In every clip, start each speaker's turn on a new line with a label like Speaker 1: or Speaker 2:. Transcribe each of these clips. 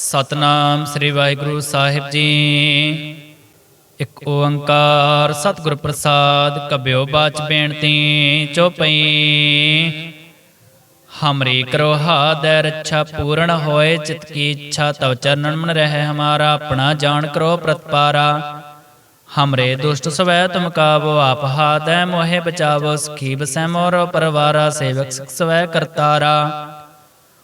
Speaker 1: ਸਤਨਾਮ ਸ੍ਰੀ ਵਾਹਿਗੁਰੂ ਸਾਹਿਬ ਜੀ। ਇਕ ਓੰਕਾਰ ਸਤਿਗੁਰ ਪ੍ਰਸਾਦ ਕਬਿਓ ਬਾਚ ਬੇਨਤੀ ਚੋਪਈ ਹਮਰੀ ਕਰੋ ਹਾਦੈ ਰੱਛਾ ਪੂਰਨ ਹੋਏ, ਚਿਤ ਕੀ ਇੱਛਾ ਤਵ ਚਰਨਨ ਮਨ ਰਹਿ, ਹਮਾਰਾ ਆਪਣਾ ਜਾਣ ਕਰੋ ਪ੍ਰਤਪਾਰਾ। ਹਮਰੇ ਦੁਸ਼ਟ ਸਵੈ ਤੁਮ ਕਾਬੋ ਆਪ ਹਾਦੈ ਮੋਹਿ ਬਚਾਵੋ ਸਖੀ ਬਸੈ ਮੋਰ ਪਰਵਾਰਾ, ਸੇਵਕ ਸਿਖ ਸਵੈ ਕਰਤਾਰਾ।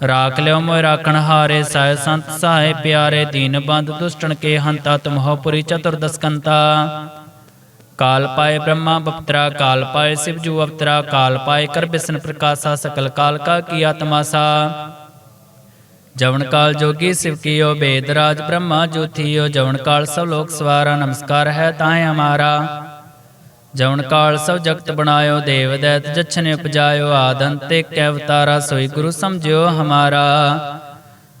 Speaker 1: ਰਾਖ ਲਿਓ ਮੋਇ ਰਾਖਣ ਹਾਰੇ ਸਾਇ ਸੰਤ ਸਹਾਇ ਪਿਆਰੇ, ਦੀਨ ਬੰਦ ਦੁਸ਼ਟਣ ਕੇ ਹੰਤਾ ਤੁਮਹੁ ਪੁਰੀ ਚਤੁਰਦਸ ਕਾਲ ਪਾਏ ਬ੍ਰਹਮਾ ਬਪਤਰਾ, ਕਾਲ ਪਾਏ ਸਿਵ ਜੂ ਅਵਤਰਾ, ਕਾਲ ਪਾਏ ਕਰ ਬਿਸਨ ਪ੍ਰਕਾਸ਼ਾ, ਸਕਲ ਕਾਲ ਕਾ ਕੀਆ ਤਮਾਸਾ ਜਵਨ ਕਾਲ ਜੋਗੀ ਸਿਵ ਕੀਓ, ਬੇਦ ਰਾਜ ਬ੍ਰਹਮਾ ਜੋਥੀਓ ਜਵਨ ਕਾਲ ਸਭ ਲੋਕ ਸਵਾਰਾ, ਨਮਸਕਾਰ ਹੈ ਤਾਹੇ ਹਮਾਰਾ। ਜਵਨ ਕਾਲ ਸਭ ਜਗਤ ਬਣਾਇਓ, ਦੇਵ ਦੈਤ ਜਛਨੇ ਉਪਜਾਇਓ ਆਦੰਤੇ ਕੈ ਅਵਤਾਰਾ ਸੋਈ ਗੁਰੂ ਸਮਝਿਓ ਹਮਾਰਾ।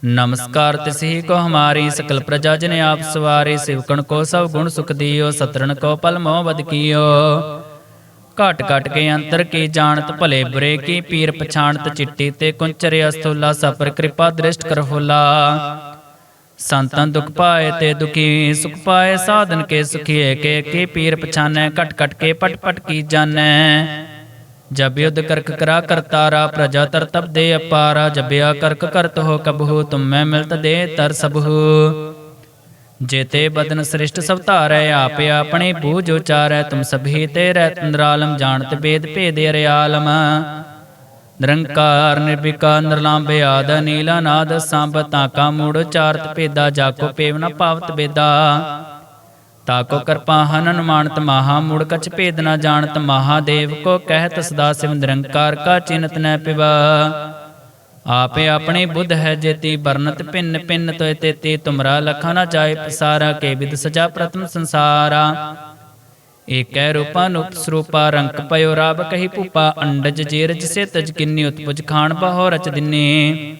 Speaker 1: ਨਮਸਕਾਰ ਤਿਸਹੀ ਕੋ ਹਮਾਰੀ, ਸਕਲ ਪ੍ਰਜਾ ਜਨ ਆਪ ਸਵਾਰੀ, ਸਿਵਕਣ ਕੋ ਸਭ ਗੁਣ ਸੁਖ ਦਿਓ ਸਤਰਨ ਕੋ ਪਲ ਮੋਹ ਬਦ ਕੀਓ। ਘਟ ਘਟ ਕੇ ਅੰਤਰ ਕੀ ਜਾਣਤ, ਭਲੇ ਬੁਰੇ ਕੀ ਪੀਰ ਪਛਾਣਤ, ਚਿੱਟੀ ਤੇ ਕੁੰਚਰੇ ਅਸਥੂਲਾ ਸਪਰ ਕਿਰਪਾ ਦ੍ਰਿਸ਼ਟ ਕਰ ਹੋਲਾ। ਸੰਤਨ ਦੁਖ ਪਾਏ ਤੇ ਦੁਖੀ ਸੁਖ ਪਾਏ, ਸਾਧਨ ਕੇ ਸੁਖੀਏ, ਕੇ ਕੀ ਪੀਰ ਪਛਾਨੈ ਕਟ ਕਟ ਕੇ ਪਟ ਪਟ ਕੀ ਜਾਣੈ। ਜਬ ਯੁਧ ਕਰਕ ਕਰਾ ਕਰਤਾਰਾ ਪ੍ਰਜਾ ਤਰ ਤਬ ਦੇ ਅਪਾਰਾ, ਜਬਿਆ ਕਰਕ ਕਰਤ ਹੋ ਕਬਹੂ, ਤੁਮ ਮੈਂ ਮਿਲਤ ਦੇ ਤਰ ਸਬਹੂ। ਜੇਤੇ ਬਦਨ ਸ੍ਰਿਸ਼ਟ ਸਭ ਧਾਰੈ, ਆਪੇ ਆਪਣੇ ਬੂਝ ਉਚਾਰੈ, ਤੁਮ ਸਭੀ ਤੇ ਰਹਿ ਤੰਦਰਾਲਮ ਜਾਣਤ ਬੇਦ ਭੇਦ ਅਰਿਆਲਮ। ਨਿਰੰਕਾਰ ਨਿਰਵਿਕਾਰ ਨਿਰਲਾਂਬੇ ਆਦ ਨੀਲਾ ਨਾਦ ਸੰਭ ਤਾਕਾ ਮੂੜ ਚਾਰਤ ਭੇਦਾ ਜਾਕੋ ਪੇਵ ਨ ਪਾਵਤ ਬੇਦਾ। ਤਾਕੋ ਕਿਰਪਾ ਹਨਨ ਮਾਨਤ ਮਹਾ ਮੂੜ ਕਛ ਭੇਦ ਨ ਜਾਣਤ ਮਹਾਦੇਵ ਕੋ ਕਹਿਤ ਸਦਾ ਸਿਵ ਨਿਰੰਕਾਰ ਕਾ ਚਿੰਤ ਨ ਪਿਵਾ। ਆਪੇ ਆਪਣੇ ਬੁੱਧ ਹੈ ਜੇਤੀ ਬਰਨਤ ਪਿੰਨ ਪਿੰਨ ਤੋਇ ਤੇਤੀ, ਤੁਮਰਾ ਲਖਾ ਨ ਜਾਏ ਪਸਾਰਾ, ਕੇ ਵਿਦ ਸਜਾ ਪ੍ਰਥਮ ਸੰਸਾਰਾ। ਏਕੈ ਰੂਪਾ ਨੂਪ ਰੰਕ ਪਇਓ ਰਾਬ ਕਹੀ ਭੂਪਾ, ਅੰਡਜ ਜੀਰਜ ਸੇ ਤਜ ਕਿੰਨੀ ਉਤਪੁਜ ਖਾਨ ਬਹੋ ਰਚ ਦਿਨੇ।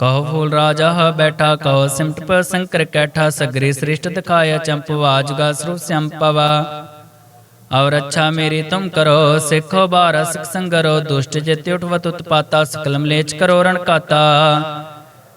Speaker 1: ਕਹੋ ਫੂਲ ਰਾਜਾ ਬੈਠਾ, ਕਹੋ ਸਿਮਟ ਪ ਸੰਕਰ ਕੈਠਾ, ਸਗਰੀ ਸ੍ਰਿਸ਼ਟ ਦਿਖਾਇਆ ਚੰਪਵਾਜ ਗਾ ਸਰੂਪ ਸੰਪਵਾ ਔਰ ਅੱਛਾ ਮੇਰੀ ਤੁਮ ਕਰੋ, ਸਿੱਖੋ ਬਾਰਾ ਸਿਖ ਸੰਗਰੋ, ਦੁਸ਼ਟ ਜਿਤੇ ਉਠਵਤ ਉਤਪਾਤਾ, ਸਕਲਮ ਲੇਚ ਕਰੋ ਰਣ ਕਾਤਾ।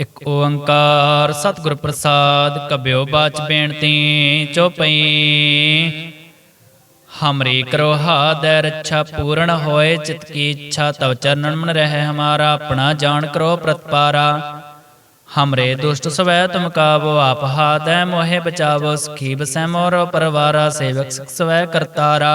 Speaker 1: ਇੱਕ ਓੰਕਾਰ ਸਤਿਗੁਰ ਪ੍ਰਸਾਦ, ਕਬਿਓ ਬਾਚ ਬੇਨਤੀ ਚੋਪਈ ਹਮਰੀ ਕਰੋ ਹਾਦੈ, ਰੱਛਾ ਪੂਰਨ ਹੋਏ, ਚਿਤ ਕੀ ਇੱਛਾ ਤਵ ਚਰਨਨ ਮਨ ਰਹਿ ਹਮਾਰਾ, ਆਪਣਾ ਜਾਣ ਕਰੋ ਪ੍ਰਤਪਾਰਾ। ਹਮਰੇ ਦੁਸ਼ਟ ਸਵੈ ਤੁਮ ਕਾਬੋ ਆਪ ਹਾਦੈ ਮੋਹਿ ਬਚਾਵੋ ਸਖੀ ਬਸੈ ਮੋਰ ਪਰਵਾਰਾ, ਸੇਵਕ ਸਿਖ ਸਵੈ ਕਰਤਾਰਾ।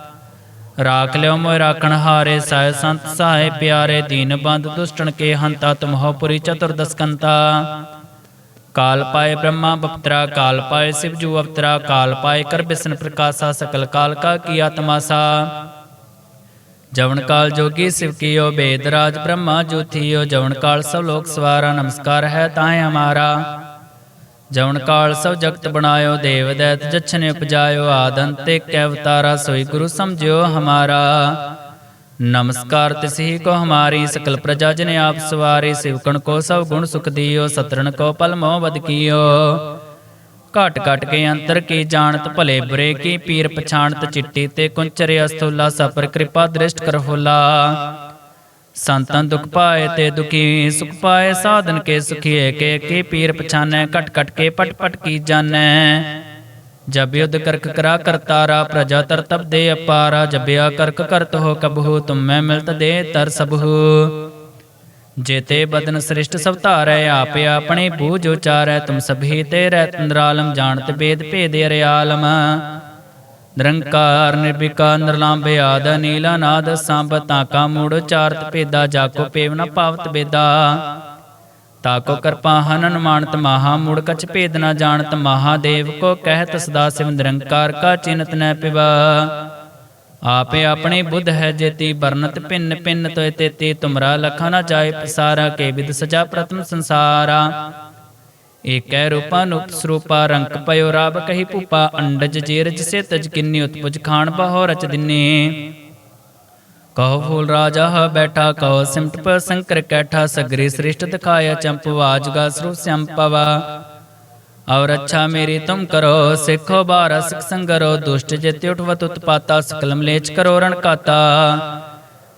Speaker 1: ਰਾਖ ਲਿਓ ਮੋਇ ਰਾਖਣ ਹਾਰੇ ਸਾਇ ਸੰਤ ਸਹਾਇ ਪਿਆਰੇ, ਦੀਨ ਬੰਦ ਦੁਸ਼ਟਣ ਕੇ ਹੰਤਾ, ਤੁਮਹੁ ਪੁਰੀ ਚਤੁਰਦਸਕੰਤਾ ਕਾਲ ਪਾਏ ਬ੍ਰਹਮਾ ਬਪਤਰਾ, ਕਾਲ ਪਾਏ ਸਿਵ ਜੂ ਅਵਤਰਾ, ਕਾਲ ਪਾਏ ਕਰ ਬਿਸਨ ਪ੍ਰਕਾਸ਼ਾ, ਸਕਲ ਕਾਲ ਕਾ ਕੀਆ ਤਮਾਸਾ ਜਵਨ ਕਾਲ ਜੋਗੀ ਸਿਵ ਕੀਓ, ਬੇਦ ਰਾਜ ਬ੍ਰਹਮਾ ਜੋਥੀਓ ਜਵਨ ਕਾਲ ਸਭ ਲੋਕ ਸਵਾਰਾ, ਨਮਸਕਾਰ ਹੈ ਤਾਹੇ ਹਮਾਰਾ। ਜਵਨ ਕਾਲ ਸਭ ਜਗਤ ਬਣਾਇਓ, ਦੇਵ ਦੈਤ ਜਛਨੇ ਉਪਜਾਇਓ ਆਦੰਤੇ ਕੈ ਅਵਤਾਰਾ ਸੋਈ ਗੁਰੂ ਸਮਝਿਓ ਹਮਾਰਾ। ਨਮਸਕਾਰ ਤਿਸਹੀ ਕੋ ਹਮਾਰੀ, ਸਕਲ ਪ੍ਰਜਾ ਜਨ ਆਪ ਸਵਾਰੀ ਸਿਵਕਣ ਕੋ ਸਭ ਗੁਣ ਸੁਖ ਦਿਓ ਸਤਰਨ ਕੋ ਪਲ ਮੋਹ ਬਦ ਕੀਓ। ਘਟ ਘਟ ਕੇ ਅੰਤਰ ਕੀ ਜਾਣਤ, ਭਲੇ ਬੁਰੇ ਕੀ ਪੀਰ ਪਛਾਣਤ, ਚਿੱਟੀ ਤੇ ਕੁੰਚਰੇ ਅਸਤੁਲਾ ਸਪਰ ਕਿਰਪਾ ਦ੍ਰਿਸ਼ਟ ਕਰ ਹੋਲਾ। ਸੰਤਨ ਦੁਖ ਪਾਏ ਤੇ ਦੁਖੀ, ਸੁਖ ਪਾਏ ਸਾਧਨ ਕੇ ਸੁਖੀਏ, ਕੇ ਕੀ ਪੀਰ ਪਛਾਨੈ ਕਟ ਕਟ ਕੇ ਪਟ ਪਟ ਕੀ ਜਾਣੈ। ਜਬ ਯੁਧ ਕਰਕ ਕਰਾ ਕਰਤਾਰਾ ਪ੍ਰਜਾ ਤਰਤਬ ਦੇ ਅਪਾਰਾ, ਜਬਿਆ ਕਰਕ ਕਰਤ ਹੋ ਕਬਹੂ, ਤੁਮੈ ਮਿਲਤ ਦੇ ਤਰ ਸਬਹੂ। ਜੇਤੇ ਬਦਨ ਸ੍ਰਿਸ਼ਟ ਸਭ ਧਾਰੈ, ਆਪੇ ਆਪਣੇ ਬੂਝ ਉਚਾਰੈ, ਤੁਮ ਸਭੀ ਤੇ ਰਹਿ ਤੰਦਰਾਲਮ ਜਾਣਤ ਬੇਦ ਭੇਦ ਅਰਿਆਲਮ। ਨਿਰੰਕਾਰ ਨਿਰਵਿਕਾਰ ਨਿਰਲੰਭ ਆਦ, ਨੀਲਾ ਨਾਦ, ਸੰਭ ਤਾਕਾ ਮੂੜ, ਚਾਰਤ ਭੇਦਾ ਜਾਕੋ ਪੇਵ ਨ ਪਾਵਤ ਬੇਦਾ ਤਾਕੋ ਕਿਰਪਾ ਹਨਨ ਮਾਨਤ ਮਹਾ, ਮੂੜ ਕਛ ਭੇਦ ਨ ਜਾਣਤ ਮਹਾਦੇਵ ਕੋ ਕਹਿਤ ਸਦਾ ਸਿਵ ਨਿਰੰਕਾਰ ਕਾ ਚਿੰਤ ਨ ਪਿਵਾ। ਆਪੇ ਆਪਣੇ ਬੁੱਧ ਹੈ ਜੇਤੀ, ਵਰਨਤ ਪਿੰਨ ਪਿੰਨ ਤੋਇ ਤੇਤੀ, ਤੁਮਰਾ ਲਖਾ ਨਾ ਜਾਏ ਪਸਾਰਾ, ਕੇ ਵਿਦ ਸਜਾ ਪ੍ਰਤਮ ਸੰਸਾਰਾ। ਏਕੈ ਰੂਪਾ ਸਰੂਪਾ ਰੰਕ ਪਇਓ ਰਾਬ ਕਹੀ ਭੂਪਾ, ਅੰਡਜ ਜੀਰਜ ਸੇ ਤਜ ਕਿੰਨੀ ਉਤਪੁਜ ਖਾਨ ਬਹੋ ਰਚ ਦਿਨੇ। ਕਹੋ ਫੂਲ ਰਾਜਾ ਬੈਠਾ, ਕਹੋ ਸਿਮਟ ਪ ਸੰਕਰ ਕੈਠਾ, ਸਗਰੀ ਸ੍ਰਿਸ਼ਟ ਦਿਖਾਇਆ ਚੰਪਵਾ ਜੁਗਾ ਸਰੂਪ ਸੰਪਵਾ ਔਰ ਅੱਛਾ ਮੇਰੀ ਤੁਮ ਕਰੋ, ਸਿੱਖੋ ਬਾਰਾ ਸਿਖ ਸੰਗਰੋ, ਦੁਸ਼ਟ ਜਿਤਿ ਉਠਵਤ ਉਤਪਾਤਾ ਸਕਲ ਮਲੇਚ ਕਰੋ ਰਣ ਕਾਤਾ।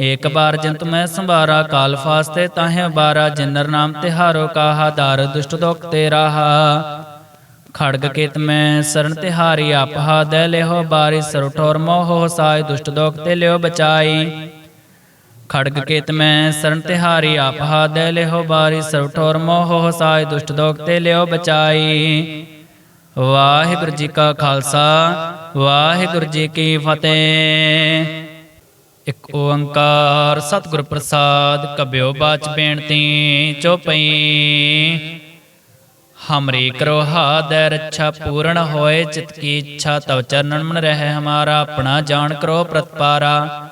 Speaker 1: ਏਕ ਬਾਰ ਜੰਤ ਮੈਂ ਸੰਭਾਰਾ ਕਾਲ ਫਾਸਤੇ ਤਾਹੇ ਬਾਰਾ, ਜਿਨਰ ਨਾਮ ਤਿਹਾਰੋ ਕਾਹਾ, ਦਾਰ ਦੁਸ਼ਟ ਦੋਖ ਤੇ ਰਾਹਾ। ਖੜਗ ਕੇਤ ਮੈਂ ਸਰਨ ਤਿਹਾਰੀ ਆਪਹਾ ਦੇ ਲਿਓ ਬਾਰੀ ਸਰ ਮੋਹ ਸਾਇ, ਦੁਸ਼ਟ ਦੋਖ ਤੇ ਲਿਓ ਬਚਾਈ। ਖੜਗ ਕੇਤ ਮੈਂ ਸਰਨ ਤਿਹਾਰੀ ਆਪਹਾ ਦੇ ਲਿਓ ਬਾਰੀ ਸਰ ਠੋਰ ਮੋਹ ਸਾਇ, ਦੁਸ਼ਟ ਦੋਖ ਤੇ ਲਿਓ ਬਚਾਈ। ਵਾਹਿਗੁਰੂ ਜੀ ਕਾ ਖਾਲਸਾ, ਵਾਹਿਗੁਰੂ ਜੀ ਕੀ ਫਤਿਹ। ਇਕ ਓੰਕਾਰ ਸਤਿਗੁਰ ਪ੍ਰਸਾਦ, ਕਬਿਓ ਬਾਚ ਬੇਨਤੀ ਚੋਪਈ ਹਮਰੀ ਕਰੋ ਹਾਦੈ, ਰੱਛਾ ਪੂਰਨ ਹੋਏ, ਚਿਤ ਕੀ ਇੱਛਾ ਤਵ ਚਰਨਨ ਮਨ ਰਹਿ ਹਮਾਰਾ, ਆਪਣਾ ਜਾਣ ਕਰੋ ਪ੍ਰਤਪਾਰਾ।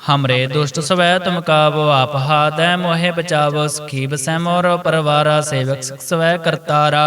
Speaker 1: ਹਮਰੇ ਦੁਸ਼ਟ ਸਵੈ ਤੁਮ ਕਾਬੋ ਆਪ ਹਾਦੈ ਮੋਹਿ ਬਚਾਵੋ ਸਖੀ ਬਸੈ ਮੋਰ ਪਰਵਾਰਾ, ਸੇਵਕ ਸਿਖ ਸਵੈ ਕਰਤਾਰਾ।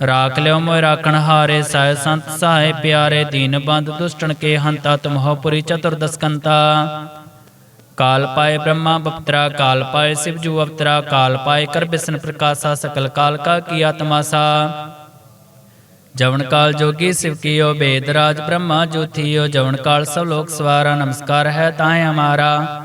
Speaker 1: ਰਾਖ ਲਿਓ ਮੋਇ ਰਾਖਣ ਹਾਰੇ ਸਾਇ ਸੰਤ ਸਹਾਇ ਪਿਆਰੇ, ਦੀਨ ਬੰਦ ਦੁਸ਼ਟਣ ਕੇ ਹੰਤਾ, ਤੁਮਹੁ ਪੁਰੀ ਚਤੁਰਦਸ ਕਾਲ ਪਾਏ ਬ੍ਰਹਮਾ ਬਪਤਰਾ, ਕਾਲ ਪਾਏ ਸਿਵ ਜੂ ਅਵਤਰਾ, ਕਾਲ ਪਾਏ ਕਰ ਬਿਸਨ ਪ੍ਰਕਾਸ਼ਾ, ਸਕਲ ਕਾਲ ਕਾ ਕੀਆ ਤਮਾਸਾ ਜਵਨ ਕਾਲ ਜੋਗੀ ਸਿਵ ਕੀਓ, ਬੇਦ ਰਾਜ ਬ੍ਰਹਮਾ ਜੋਥੀਓ, ਜਵਨ ਕਾਲ ਸਭ ਲੋਕ ਸਵਾਰਾ, ਨਮਸਕਾਰ ਹੈ ਤਾਏ ਹਮਾਰਾ।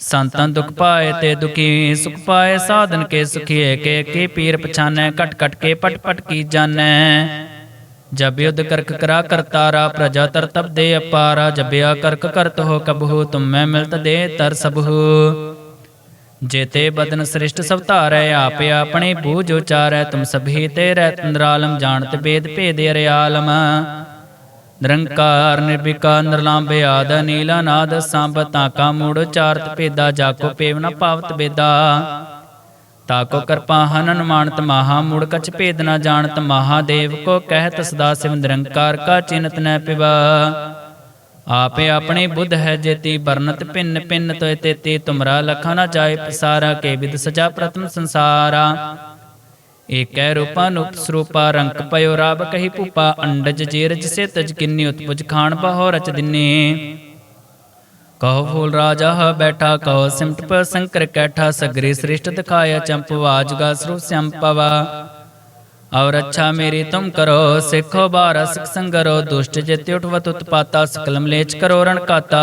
Speaker 1: ਸੰਤਨ ਦੁਖ ਪਾਏ ਤੇ ਦੁਖੀ ਸੁਖ ਪਾਏ, ਸਾਧਨ ਕੇ ਸੁਖੀਏ ਕੇ, ਕੀ ਪੀਰ ਪਛਾਨੈ ਕਟ ਕਟ ਕੇ ਪਟ ਪਟ ਕੀ ਜਾਣੈ? ਜਬ ਯੁਧ ਕਰਕ ਕਰਾ ਕਰਤਾਰਾ ਪ੍ਰਜਾ ਤਰਤਬ ਦੇ ਅਪਾਰਾ, ਜਬਿਆ ਕਰਕ ਕਰਤ ਹੋ ਕਬਹੂ, ਤੁਮੈ ਮਿਲਤ ਦੇ ਤਰ ਸਬਹੂ। ਜੇਤੇ ਬਦਨ ਸ੍ਰਿਸ਼ਟ ਸਭ ਧਾਰੈ, ਆਪੇ ਆਪਣੇ ਬੂਝ ਉਚਾਰੈ, ਤੁਮ ਸਭੀ ਤੇ ਰਹਿ ਤੰਦਰਾਲਮ ਜਾਣਤ ਬੇਦ ਭੇਦ ਅਰਿਆਲਮ। ਨਿਰੰਕਾਰ ਨਿਰਵਿਕਾਰ ਨਿਰਲੰਭ ਆਦ, ਨੀਲਾ ਨਾਦ, ਸੰਭ ਤਾਕਾ ਮੂੜ, ਚਾਰਤ ਭੇਦਾ ਜਾਕੋ ਪੇਵ ਨ ਪਾਵਤ ਬੇਦਾ। ਤਾਕੋ ਕਿਰਪਾ ਹਨਨ ਮਾਨਤ ਮਹਾ, ਮੂੜ ਕਛ ਭੇਦ ਨ ਜਾਣਤ ਮਹਾਦੇਵ ਕੋ ਕਹਿਤ ਸਦਾ ਸਿਵ ਨਿਰੰਕਾਰ ਕਾ ਚਿੰਤ ਨ ਪਿਵਾ। ਆਪੇ ਆਪਣੇ ਬੁੱਧ ਹੈ ਜੇਤੀ, ਵਰਨਤ ਪਿੰਨ ਪਿੰਨ ਤੋਇ ਤੇਤੀ, ਤੁਮਰਾ ਲਖਾ ਨ ਜਾਏ ਪਸਾਰਾ, ਕੇ ਵਿਦ ਸਜਾ ਪ੍ਰਤਮ ਸੰਸਾਰਾ। ਏਕੈ ਰੂਪਾ ਸਰੂਪਾ ਰੰਕ ਪਇਓ ਰਾਬ ਕਹੀ ਭੂਪਾ, ਅੰਡਜ ਜੀਰਜ ਸੇ ਤਜ ਕਿੰਨੀ ਉਤਪੁਜ ਖਾਨ ਬਹੋ ਰਚ ਦਿਨੇ। ਕਹੋ ਫੂਲ ਰਾਜਾ ਬੈਠਾ, ਕਹੋ ਸਿਮਟ ਪਰ ਸੰਕਰ ਕੈਠਾ, ਸਗਰੀ ਸ੍ਰਿਸ਼ਟ ਦਿਖਾਇਆ ਚੰਪਵਾਜ ਗਾ ਸਰੂਪ ਸੰਪਵਾ ਔਰ ਅੱਛਾ ਮੇਰੀ ਤੁਮ ਕਰੋ, ਸਿੱਖੋ ਬਾਰਾ ਸਿਖ ਸੰਗਰੋ, ਦੁਸ਼ਟ ਜਿਤਿ ਉਠਵਤ ਉਤਪਾਤਾ ਸਕਲ ਮਲੇਚ ਕਰੋ ਰਣ ਕਾਤਾ।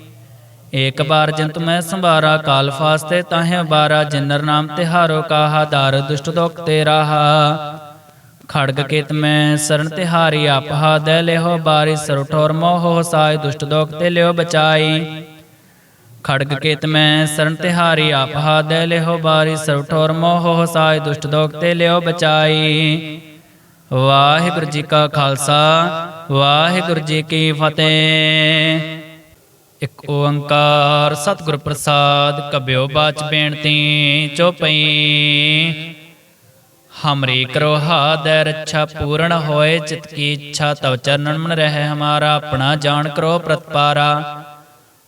Speaker 1: ਏਕ ਬਾਰ ਜੰਤ ਮੈਂ ਸੰਭਾਰਾ ਕਾਲ ਫਾਸਤੇ ਤਾਹੇ ਬਾਰਾ ਜਿਨਰ ਨਾਮ ਤਿਹਾਰੋ ਕਾਹਾ, ਦਾਰ ਦੁਸ਼ਟ ਦੋਖ ਤੇ ਰਾਹਾ ਖੜਗ ਕੇਤ ਮੈਂ ਸਰਨ ਤਿਹਾਰੀ ਆਪਹਾ ਦੇ ਲਿਓ ਬਾਰੀ ਸਰ ਮੋਹ ਸਾਇ, ਦੁਸ਼ਟ ਦੋਖ ਤੇ ਲਿਓ ਬਚਾਈ। ਖੜਗ ਕੇਤ ਮੈਂ ਸਰਨ ਤਿਹਾਰੀ ਆਪਹਾ ਦੇ ਲਿਓ ਬਾਰੀ ਸਰ ਮੋਹ ਸਾਇ, ਦੁਸ਼ਟ ਦੋਖ ਤੇ ਲਿਓ ਬਚਾਈ। ਵਾਹਿਗੁਰੂ ਜੀ ਕਾ ਖਾਲਸਾ, ਵਾਹਿਗੁਰੂ ਜੀ ਕੀ ਫਤਿਹ। ਇਕ ਓੰਕਾਰ ਸਤਿਗੁਰ ਪ੍ਰਸਾਦ, ਕਬਿਓ ਬਾਚ ਬੇਨਤੀ ਚੋਪਈ ਹਮਰੀ ਕਰੋ ਹਾਦੈ, ਰੱਛਾ ਪੂਰਨ ਹੋਏ, ਚਿਤ ਕੀ ਇੱਛਾ ਤਵ ਚਰਨਨ ਮਨ ਰਹਿ, ਹਮਾਰਾ ਆਪਣਾ ਜਾਣ ਕਰੋ ਪ੍ਰਤਪਾਰਾ।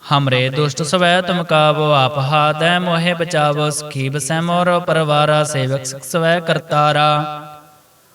Speaker 1: ਹਮਰੇ ਦੁਸ਼ਟ ਸਵੈ, ਤੁਮ ਕਾਬੋ ਆਪ ਹਾਦੈ, ਮੋਹਿ ਬਚਾਵੋ ਸਖੀ ਬਸੈ ਮੋਰ ਪਰਵਾਰਾ, ਸੇਵਕ ਸਿਖ ਸਵੈ ਕਰਤਾਰਾ।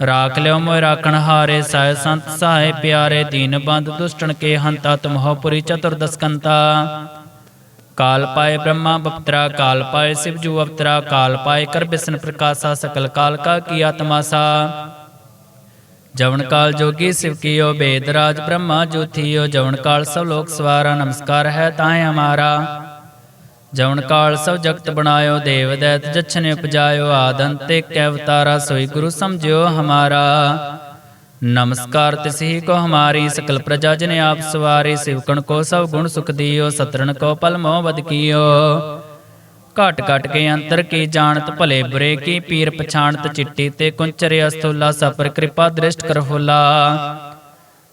Speaker 1: ਰਾਖ ਲਿਓ ਮੋਇ ਰਾਖਣ ਹਾਰੇ ਸਾਇ ਸੰਤ ਸਹਾਇ ਪਿਆਰੇ, ਦੀਨ ਬੰਦ ਦੁਸ਼ਟਣ ਕੇ ਹੰਤਾ ਤੁਮਹੁ ਪੁਰੀ ਚਤੁਰਦਸ ਕਾਲ ਪਾਏ ਬ੍ਰਹਮਾ ਬਪਤਰਾ ਕਾਲ ਪਾਏ ਸਿਵ ਜੂ ਅਵਤਰਾ, ਕਾਲ ਪਾਏ ਕਰ ਬਿਸਨ ਪ੍ਰਕਾਸ਼ਾ, ਸਕਲ ਕਾਲ ਕਾ ਕੀਆ ਤਮਾਸਾ ਜਵਨ ਕਾਲ ਜੋਗੀ ਸਿਵ ਕੀਓ, ਬੇਦ ਰਾਜ ਬ੍ਰਹਮਾ ਜੋਥੀਓ, ਜਵਨ ਕਾਲ ਸਭ ਲੋਕ ਸਵਾਰਾ, ਨਮਸਕਾਰ ਹੈ ਤਾਏ ਹਮਾਰਾ। ਜਵਨ ਕਾਲ ਸਭ ਜਗਤ ਬਣਾਇਓ, ਦੇਵ ਦੈਤ ਜਛਨੇ ਉਪਜਾਇਓ ਆਦੰਤੇ ਕੈ ਅਵਤਾਰਾ, ਸੋਈ ਗੁਰੂ ਸਮਝਿਓ ਹਮਾਰਾ। ਨਮਸਕਾਰ ਤਿਸਹੀ ਕੋ ਹਮਾਰੀ, ਸਕਲ ਪ੍ਰਜਾ ਜਨ ਆਪ ਸਵਾਰੀ, ਸਿਵਕਣ ਕੋ ਸਭ ਗੁਣ ਸੁਖ ਦਿਓ ਸਤਰਨ ਕੋ ਪਲ ਮੋਹ ਬਦ ਕੀਓ। ਘਟ ਘਟ ਕੇ ਅੰਤਰ ਕੀ ਜਾਣਤ, ਭਲੇ ਬੁਰੇ ਕੀ ਪੀਰ ਪਛਾਣਤ, ਚਿੱਟੀ ਤੇ ਕੁੰਚਰੇ ਅਸਤੁਲਾ ਸਪਰ ਕਿਰਪਾ ਦ੍ਰਿਸ਼ਟ ਕਰ ਹੋਲਾ।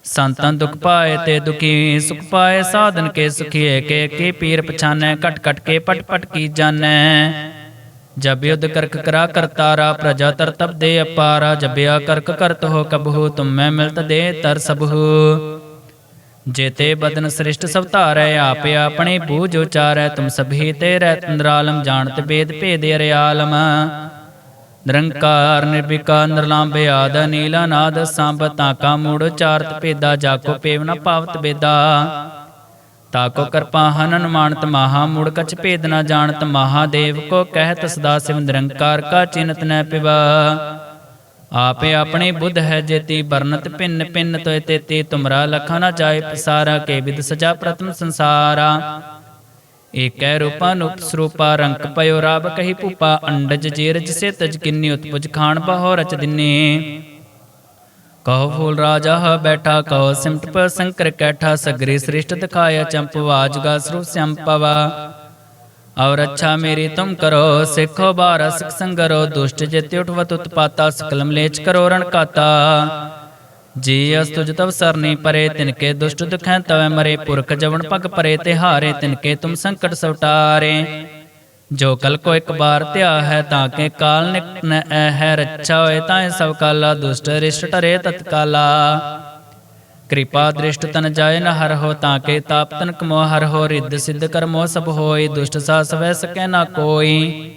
Speaker 1: ਸੰਤਨ ਦੁਖ ਪਾਏ ਤੇ ਦੁਖੀ, ਸੁਖ ਪਾਏ, ਸਾਧਨ ਕੇ ਸੁਖੀਏ ਕੇ ਕੀ ਪੀਰ ਪਛਾਨੈ ਕਟ ਕਟ ਕੇ ਪਟ ਪਟ ਕੀ ਜਾਣੈ। ਜਬ ਯੁਧ ਕਰਕ ਕਰਾ ਕਰਤਾਰਾ ਪ੍ਰਜਾ ਤਰ ਤਬ ਦੇ ਅਪਾਰਾ ਜਬਿਆ ਕਰਕ ਕਰਤ ਹੋ ਕਬਹੂ, ਤੁਮ ਮੈਂ ਮਿਲਤ ਦੇ ਤਰ ਸਬਹੂ। ਜੇਤੇ ਬਦਨ ਸ੍ਰਿਸ਼ਟ ਸਭ ਧਾਰੈ, ਆਪੇ ਆਪਣੇ ਬੂਝ ਉਚਾਰੈ, ਤੁਮ ਸਭੀ ਤੇ ਰਹਿ ਤੰਦਰਾਲਮ ਜਾਣਤ ਬੇਦ ਭੇਦ ਅਰਿਆਲਮ। ਨਿਰੰਕਾਰ ਨਿਰਵਿਕਾਰ ਨਿਰਲੰਭ ਆਦ, ਨੀਲਾ ਨਾਦ ਸੰਭ ਤਾਕਾ ਮੂੜ ਚਾਰਤ ਭੇਦਾ ਜਾਕੋ ਪੇਵ ਨ ਪਾਵਤ ਬੇਦਾ। ਤਾਕੋ ਕਿਰਪਾ ਹਨਨ ਮਾਨਤ ਮਹਾ, ਮੂੜ ਕਛ ਭੇਦ ਨ ਜਾਣਤ ਮਹਾਦੇਵ ਕੋ ਕਹਿਤ ਸਦਾ ਸਿਵ ਨਿਰੰਕਾਰ ਕਾ ਚਿੰਤ ਨ ਪਿਵਾ। ਆਪੇ ਆਪਣੇ ਬੁੱਧ ਹੈ ਜੇਤੀ ਬਰਨਤ ਭਿੰਨ ਭਿੰਨ ਤੋਇ ਤੇਤੀ, ਤੁਮਰਾ ਲਖਾ ਨ ਜਾਏ ਪਸਾਰਾ, ਕੇ ਵਿਦ ਸਜਾ ਪ੍ਰਤਮ ਸੰਸਾਰਾ। ਏਕੈ ਰੂਪਾ ਸਰੂਪਾ ਰੰਕ ਪਇਓ ਰਾਬ ਕਹੀ ਭੂਪਾ, ਅੰਡਜ ਜੀਰਜ ਸੇ ਤਜ ਕਿੰਨੀ ਉਤਪੁਜ ਖਾਨ ਬਹੋ ਰਚ ਦਿਨੇ। ਕਹੋ ਫੂਲ ਰਾਜਾ ਬੈਠਾ, ਕਹੋ ਸਿਮਟ ਪਰ ਸੰਕਰ ਕੈਠਾ, ਸਗਰੀ ਸ੍ਰਿਸ਼ਟ ਦਿਖਾਇਆ ਚੰਪਵਾਜ ਗਾ ਸਰੂਪ ਸੰਪਵਾ ਔਰ ਅੱਛਾ ਮੇਰੀ ਤੁਮ ਕਰੋ, ਸਿੱਖੋ ਬਾਰਾ ਸਿਖ ਸੰਗਰੋ, ਦੁਸ਼ਟ ਜਿਤਿ ਉਠਵਤ ਉਤਪਾਤਾ, ਸਕਲਮ ਲੇਚ ਕਰੋ ਰਣ ਕਾਤਾ। ਜੀ ਅਸ ਤੁਜ ਤਵ ਸਰਨੀ ਪਰੇ, ਤਿਨਕੇ ਦੁਸ਼ਟ ਦੁਖੈ ਤਵੈ ਮਰੇ, ਪੁਰਖ ਜਵਨ ਪਗ ਪਰੇ ਤੇ ਹਾਰੇ ਤਿਨਕੇ ਤੁਮ ਸੰਕਟ ਸਵਟਾਰੇ। ਜੋ ਕਲ ਕੋ ਇੱਕ ਬਾਰ ਧਿਆ ਹੈ ਤਾਂ ਕੇ ਕਾਲ ਨਿਕ ਨ ਹੈ ਰੱਛਾ ਹੋਏ ਤਾਂ ਸਭ ਕਾਲਾ, ਦੁਸ਼ਟ ਰਿਸ਼ਟ ਟਰੇ ਤਤਕਾਲਾ। ਕਿਰਪਾ ਦ੍ਰਿਸ਼ਟ ਤਨ ਜਾਏ ਨ ਹਰ ਹੋ, ਤਾਂ ਕੇ ਤਾਪ ਤਨ ਕਮੋ ਹਰ ਹੋ, ਰਿੱਧ ਸਿੱਧ ਕਰਮੋ ਸਭ ਹੋਏ ਦੁਸ਼ਟ ਸਾ ਸਵੈ ਸਕੈ ਨਾ ਕੋਈ।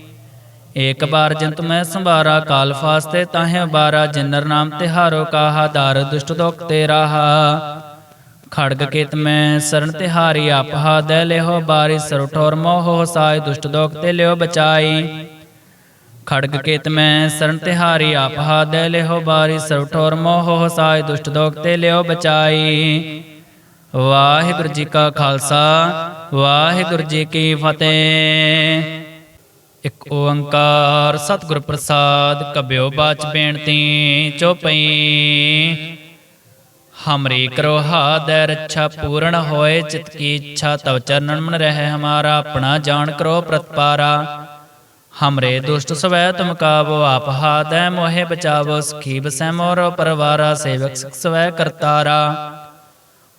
Speaker 1: ਏਕ ਬਾਰ ਜੰਤ ਮੈਂ ਸੰਭਾਰਾ ਕਾਲ ਫਾਸਤੇ ਤਾਹੇ ਬਾਰਾ ਜਿਨਰ ਨਾਮ ਤਿਹਾਰੋ ਕਾਹਾ, ਦਾਰ ਦੁਸ਼ਟ ਦੋਖ ਤੇ ਰਾਹਾ। ਖੜਗ ਕੇਤ ਮੈਂ ਸਰਨ ਤਿਹਾਰੀ ਆਪਹਾ ਦੇ ਲਿਓ ਬਾਰੀ ਸਰ ਮੋਹ ਸਾਇ ਦੁਸ਼ਟ ਦੋਖ ਤੇ ਲਿਓ ਬਚਾਈ। ਖੜਗ ਕੇਤ ਮੈਂ ਸਰਨ ਤਿਹਾਰੀ ਆਪਹਾ ਦੇ ਲਿਓ ਬਾਰੀ ਸਰ ਮੋਹ ਸਾਇ ਦੁਸ਼ਟ ਦੋਖ ਤੇ ਲਿਓ ਬਚਾਈ। ਵਾਹਿਗੁਰੂ ਜੀ ਕਾ ਖਾਲਸਾ, ਵਾਹਿਗੁਰੂ ਜੀ ਕੀ ਫਤਿਹ। ਇੱਕ ਓੰਕਾਰ ਸਤਿਗੁਰ ਪ੍ਰਸਾਦ, ਕਬਿਓ ਬਾਚ ਬੇਨਤੀ ਚੋਪਈ ਹਮਰੀ ਕਰੋ ਹਾਦੈ ਰੱਛਾ ਪੂਰਨ ਹੋਏ, ਚਿਤ ਕੀ ਇੱਛਾ ਤਵ ਚਰਨਨ ਮਨ ਰਹਿ ਹਮਾਰਾ, ਆਪਣਾ ਜਾਣ ਕਰੋ ਪ੍ਰਤਪਾਰਾ। ਹਮਰੇ ਦੁਸ਼ਟ ਸਵੈ ਤੁਮ ਕਾਬੋ ਆਪ ਹਾਦੈ ਮੋਹਿ ਬਚਾਵੋ ਸਖੀ ਬਸੈ ਮੋਰੋ ਪਰਵਾਰਾ, ਸੇਵਕ ਸਵੈ ਕਰਤਾਰਾ।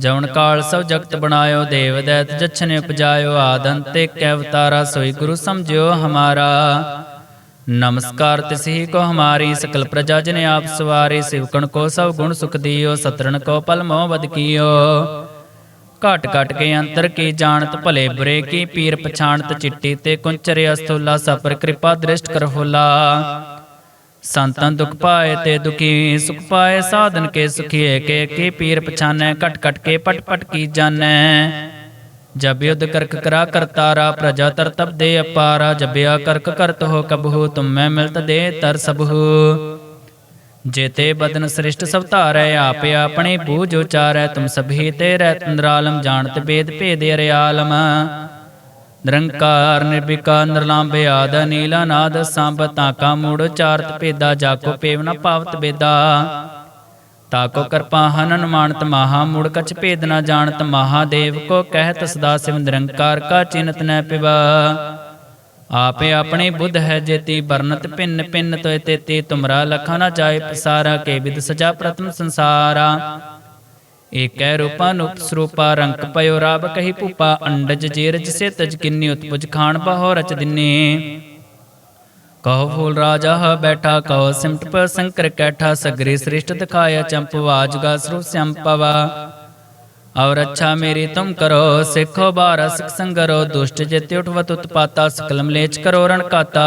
Speaker 1: ਜਵਨ ਕਾਲ ਸਭ ਜਗਤ ਬਣਾਇਓ, ਦੇਵ ਦੈਤ ਜਛਨੇ ਉਪਜਾਇਓ ਆਦੰਤੇ ਕੈ ਅਵਤਾਰਾ, ਸੋਈ ਗੁਰੂ ਸਮਝਿਓ ਹਮਾਰਾ। ਨਮਸਕਾਰ ਤਿਸਹੀ ਕੋ ਹਮਾਰੀ, ਸਕਲ ਪ੍ਰਜਾ ਜਨ ਆਪ ਸਵਾਰੀ ਸਿਵਕਣ ਕੋ ਸਭ ਗੁਣ ਸੁਖ ਦਿਓ ਸਤਰਨ ਕੋ ਪਲ ਮੋਹ ਬਦ ਕੀਓ। ਘਟ ਘਟ ਕੇ ਅੰਤਰ ਕੀ ਜਾਣਤ, ਭਲੇ ਬੁਰੇ ਕੀ ਪੀਰ ਪਛਾਣਤ, ਚਿੱਟੀ ਤੇ ਕੁੰਚਰੇ ਅਸਤੁਲਾ ਸਪਰ ਕਿਰਪਾ ਦ੍ਰਿਸ਼ਟ ਕਰ ਹੋਲਾ। ਸੰਤਨ ਦੁਖ ਪਾਏ ਤੇ ਦੁਖੀ, ਸੁਖ ਪਾਏ, ਸਾਧਨ ਕੇ ਸੁਖੀਏ, ਕੇ ਕੀ ਪੀਰ ਪਛਾਨੈ ਕਟ ਕਟ ਕੇ ਪਟ ਪਟ ਕੀ ਜਾਣੈ। ਜਬ ਯੁਧ ਕਰਕ ਕਰਾ ਕਰਤਾਰਾ ਪ੍ਰਜਾ ਤਰਤਬ ਦੇ ਅਪਾਰਾ ਜਬਿਆ ਕਰਕ ਕਰਤ ਹੋ ਕਬਹੂ, ਤੁਮੈ ਮਿਲਤ ਦੇ ਤਰ ਸਬਹੂ। ਜੇਤੇ ਬਦਨ ਸ੍ਰਿਸ਼ਟ ਸਭ ਧਾਰੈ, ਆਪੇ ਆਪਣੇ ਬੂਝ ਉਚਾਰੈ, ਤੁਮ ਸਭੀ ਤੇ ਰਹਿ ਤੰਦਰਾਲਮ ਜਾਣਤ ਬੇਦ ਭੇਦ ਅਰਿਆਲਮ। ਨਿਰੰਕਾਰ ਨਿਰਭਿਕਾ ਨਿਰਲਾਂਬੇ ਆਦ, ਨੀਲਾ ਨਾਦ ਸੰਭ ਤਾਕਾ ਮੂੜ ਚਾਰਤ ਭੇਦਾ ਜਾਕੋ ਪੇਵ ਨ ਪਾਵਤ ਬੇਦਾ। ਤਾਕੋ ਕਿਰਪਾ ਹਨਨ ਮਾਨਤ ਮਹਾ, ਮੂੜ ਕਛ ਭੇਦ ਨ ਜਾਣਤ ਮਹਾਦੇਵ ਕੋ ਕਹਿਤ ਸਦਾ ਸਿਵ ਨਿਰੰਕਾਰ ਕਾ ਚਿੰਤ ਨ ਪਿਵਾ। ਆਪੇ ਆਪਣੇ ਬੁੱਧ ਹੈ ਜੇਤੀ ਬਰਨਤ ਪਿੰਨ ਪਿੰਨ ਤੋਇ ਤੇਤੀ, ਤੁਮਰਾ ਲਖਾ ਨ ਜਾਏ ਪਸਾਰਾ, ਕੇ ਵਿਦ ਸਜਾ ਪ੍ਰਤਮ ਸੰਸਾਰਾ। ਏਕੈ ਰੂਪਾ ਸਰੂਪਾ ਰੰਕ ਪਇਓ ਰਾਬ ਕਹੀ ਭੂਪਾ, ਅੰਡਜ ਜੀਰਜ ਸੇ ਤਜ ਕਿੰਨੀ ਉਤਪੁਜ ਖਾਨ ਬਹੋ ਰਚ ਦਿਨੇ। ਕਹੋ ਫੂਲ ਰਾਜਾ ਬੈਠਾ, ਕਹੋ ਸਿਮਟ ਪ ਸੰਕਰ ਕੈਠਾ, ਸਗਰੀ ਸ੍ਰਿਸ਼ਟ ਦਿਖਾਇਆ ਚੰਪਵਾ ਜੁਗਾ ਸਰੂਪ ਸੰਪਵਾ ਔਰ ਅੱਛਾ ਮੇਰੀ ਤੁਮ ਕਰੋ, ਸਿੱਖੋ ਬਾਰਾ ਸਿਖ ਸੰਗਰੋ, ਦੁਸ਼ਟ ਜਿਤੇ ਉਠਵਤ ਉਤਪਾਤਾ ਸਕਲ ਮਲੇਚ ਕਰੋ ਰਣ ਕਾਤਾ।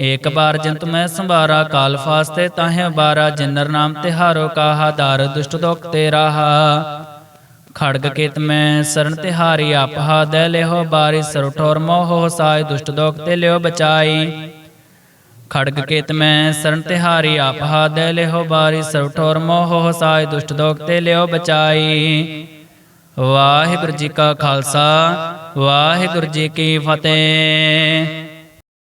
Speaker 1: ਏਕ ਬਾਰ ਜੰਤ ਮੈਂ ਸੰਭਾਰਾ ਕਾਲ ਫਾਸਤੇ ਤਾਹੇ ਬਾਰਾ ਜਿਨਰ ਨਾਮ ਤਿਹਾਰੋ ਕਾਹਾ, ਦਾਰ ਦੁਸ਼ਟ ਦੋਖ ਤੇ ਰਾਹਾ। ਖੜਗ ਕੇਤ ਮੈਂ ਸਰਨ ਤਿਹਾਰੀ ਆਪਹਾ ਦੇ ਲਿਓ ਬਾਰੀ ਸਰ ਮੋਹ ਸਾਇ ਦੁਸ਼ਟ ਦੋਖ ਤੇ ਲਿਓ ਬਚਾਈ। ਖੜਗ ਕੇਤ ਮੈਂ ਸਰਨ ਤਿਹਾਰੀ ਆਪਹਾ ਦੇ ਲਿਓ ਬਾਰੀ ਸਰ ਠੋਰ ਮੋਹ ਸਾਇ ਦੁਸ਼ਟ ਦੋਖ ਤੇ ਲਿਓ ਬਚਾਈ। ਵਾਹਿਗੁਰੂ ਜੀ ਕਾ ਖਾਲਸਾ, ਵਾਹਿਗੁਰੂ ਜੀ ਕੀ ਫਤਿਹ।